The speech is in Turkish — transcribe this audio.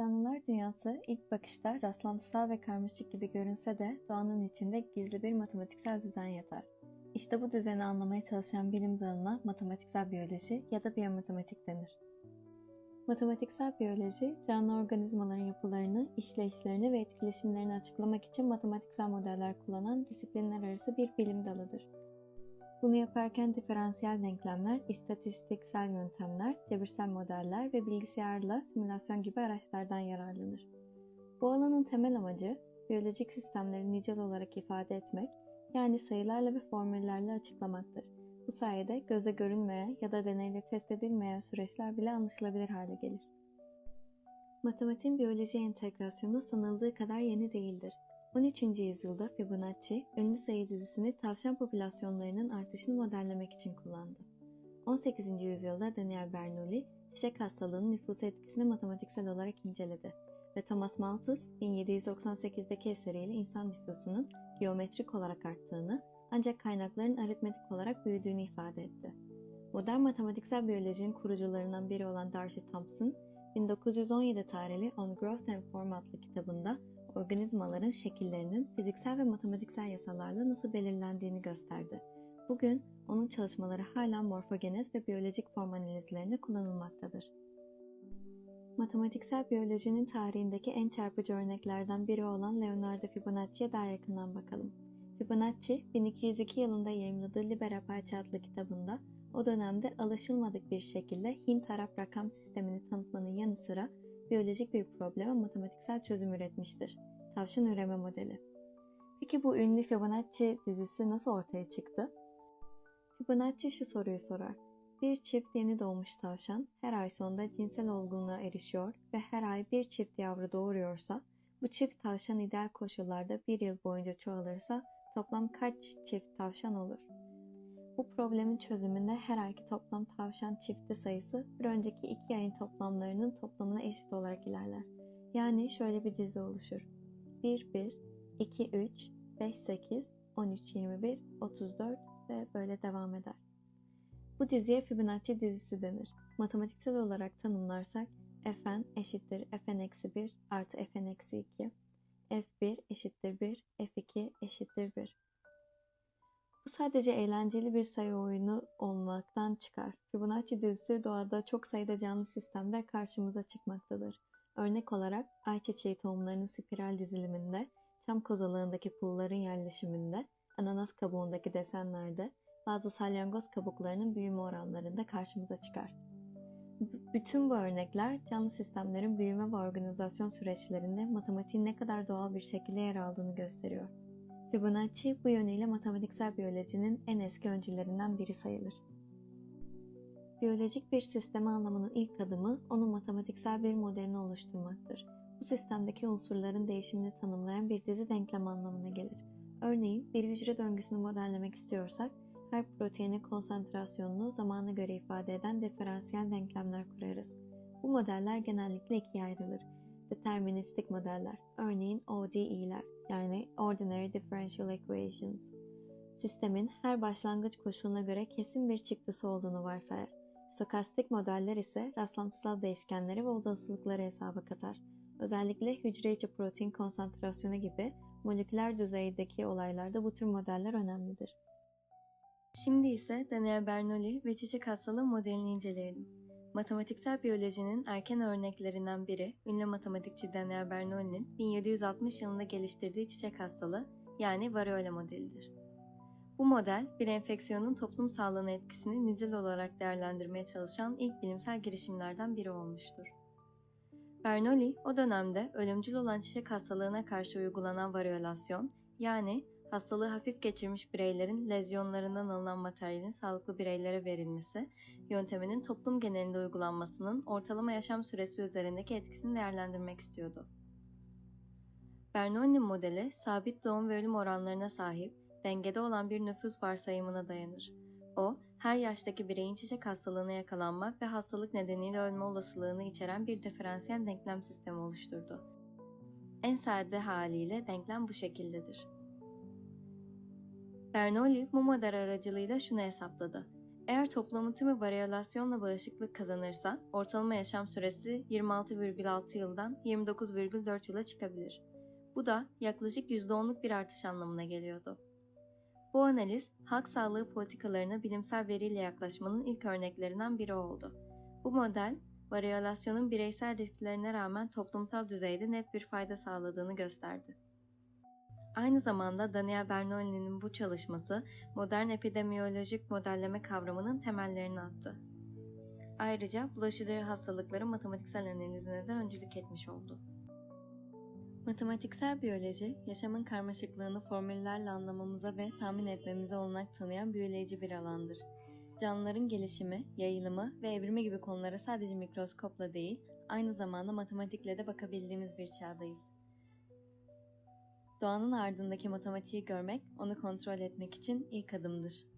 Canlılar dünyası ilk bakışta rastlantısal ve karmaşık gibi görünse de doğanın içinde gizli bir matematiksel düzen yatar. İşte bu düzeni anlamaya çalışan bilim dalına matematiksel biyoloji ya da biyomatematik denir. Matematiksel biyoloji, canlı organizmaların yapılarını, işleyişlerini ve etkileşimlerini açıklamak için matematiksel modeller kullanan disiplinler arası bir bilim dalıdır. Bunu yaparken diferansiyel denklemler, istatistiksel yöntemler, cebirsel modeller ve bilgisayarla simülasyon gibi araçlardan yararlanır. Bu alanın temel amacı, biyolojik sistemleri nicel olarak ifade etmek, yani sayılarla ve formüllerle açıklamaktır. Bu sayede göze görünmeyen ya da deneyle test edilmeyen süreçler bile anlaşılabilir hale gelir. Matematiğin biyolojiye entegrasyonu sanıldığı kadar yeni değildir. 13. yüzyılda Fibonacci, ünlü sayı dizisini tavşan popülasyonlarının artışını modellemek için kullandı. 18. yüzyılda Daniel Bernoulli, çiçek hastalığının nüfusu etkisini matematiksel olarak inceledi ve Thomas Malthus 1798'deki eseriyle insan nüfusunun geometrik olarak arttığını ancak kaynakların aritmetik olarak büyüdüğünü ifade etti. Modern matematiksel biyolojinin kurucularından biri olan Darcy Thompson, 1917 tarihli On Growth and Form adlı kitabında organizmaların şekillerinin fiziksel ve matematiksel yasalarla nasıl belirlendiğini gösterdi. Bugün onun çalışmaları hala morfogenez ve biyolojik form analizlerinde kullanılmaktadır. Matematiksel biyolojinin tarihindeki en çarpıcı örneklerden biri olan Leonardo Fibonacci'ye daha yakından bakalım. Fibonacci, 1202 yılında yayımladığı Liber Apache adlı kitabında o dönemde alışılmadık bir şekilde Hint-Arap rakam sistemini tanıtmanın yanı sıra biyolojik bir probleme matematiksel çözüm üretmiştir. Tavşan üreme modeli. Peki bu ünlü Fibonacci dizisi nasıl ortaya çıktı? Fibonacci şu soruyu sorar. Bir çift yeni doğmuş tavşan her ay sonunda cinsel olgunluğa erişiyor ve her ay bir çift yavru doğuruyorsa, bu çift tavşan ideal koşullarda bir yıl boyunca çoğalırsa toplam kaç çift tavşan olur? Bu problemin çözümünde her ayki toplam tavşan çifti sayısı bir önceki iki ayın toplamlarının toplamına eşit olarak ilerler. Yani şöyle bir dizi oluşur. 1, 1, 2, 3, 5, 8, 13, 21, 34 ve böyle devam eder. Bu diziye Fibonacci dizisi denir. Matematiksel olarak tanımlarsak fn eşittir fn eksi 1 artı fn eksi 2, f1 eşittir 1, f2 eşittir 1. Bu sadece eğlenceli bir sayı oyunu olmaktan çıkar. Fibonacci dizisi doğada çok sayıda canlı sistemde karşımıza çıkmaktadır. Örnek olarak ayçiçeği tohumlarının spiral diziliminde, çam kozalağındaki pulların yerleşiminde, ananas kabuğundaki desenlerde, bazı salyangoz kabuklarının büyüme oranlarında karşımıza çıkar. B- bütün bu örnekler canlı sistemlerin büyüme ve organizasyon süreçlerinde matematiğin ne kadar doğal bir şekilde yer aldığını gösteriyor. Fibonacci bu yönüyle matematiksel biyolojinin en eski öncülerinden biri sayılır. Biyolojik bir sistemi anlamanın ilk adımı onun matematiksel bir modelini oluşturmaktır. Bu sistemdeki unsurların değişimini tanımlayan bir dizi denklem anlamına gelir. Örneğin bir hücre döngüsünü modellemek istiyorsak her proteinin konsantrasyonunu zamana göre ifade eden diferansiyel denklemler kurarız. Bu modeller genellikle ikiye ayrılır. Deterministik modeller, örneğin ODE'ler yani Ordinary Differential Equations. Sistemin her başlangıç koşuluna göre kesin bir çıktısı olduğunu varsayar. Stokastik modeller ise rastlantısal değişkenleri ve olasılıkları hesaba katar. Özellikle hücre içi protein konsantrasyonu gibi moleküler düzeydeki olaylarda bu tür modeller önemlidir. Şimdi ise Daniel Bernoulli ve çiçek hastalığı modelini inceleyelim. Matematiksel biyolojinin erken örneklerinden biri, ünlü matematikçi Daniel Bernoulli'nin 1760 yılında geliştirdiği çiçek hastalığı yani variola modelidir. Bu model, bir enfeksiyonun toplum sağlığına etkisini nicel olarak değerlendirmeye çalışan ilk bilimsel girişimlerden biri olmuştur. Bernoulli, o dönemde ölümcül olan çiçek hastalığına karşı uygulanan variolasyon, yani hastalığı hafif geçirmiş bireylerin lezyonlarından alınan materyalin sağlıklı bireylere verilmesi, yönteminin toplum genelinde uygulanmasının ortalama yaşam süresi üzerindeki etkisini değerlendirmek istiyordu. Bernoulli modeli, sabit doğum ve ölüm oranlarına sahip, dengede olan bir nüfus varsayımına dayanır. O, her yaştaki bireyin çiçek hastalığına yakalanma ve hastalık nedeniyle ölme olasılığını içeren bir diferansiyel denklem sistemi oluşturdu. En sade haliyle denklem bu şekildedir. Bernoulli bu model aracılığıyla şunu hesapladı. Eğer toplumun tümü variyolasyonla bağışıklık kazanırsa ortalama yaşam süresi 26,6 yıldan 29,4 yıla çıkabilir. Bu da yaklaşık %10'luk bir artış anlamına geliyordu. Bu analiz, halk sağlığı politikalarına bilimsel veriyle yaklaşmanın ilk örneklerinden biri oldu. Bu model, variyolasyonun bireysel risklerine rağmen toplumsal düzeyde net bir fayda sağladığını gösterdi. Aynı zamanda Daniel Bernoulli'nin bu çalışması modern epidemiyolojik modelleme kavramının temellerini attı. Ayrıca bulaşıcı hastalıkların matematiksel analizine de öncülük etmiş oldu. Matematiksel biyoloji, yaşamın karmaşıklığını formüllerle anlamamıza ve tahmin etmemize olanak tanıyan büyüleyici bir alandır. Canlıların gelişimi, yayılımı ve evrimi gibi konulara sadece mikroskopla değil, aynı zamanda matematikle de bakabildiğimiz bir çağdayız. Doğanın ardındaki matematiği görmek, onu kontrol etmek için ilk adımdır.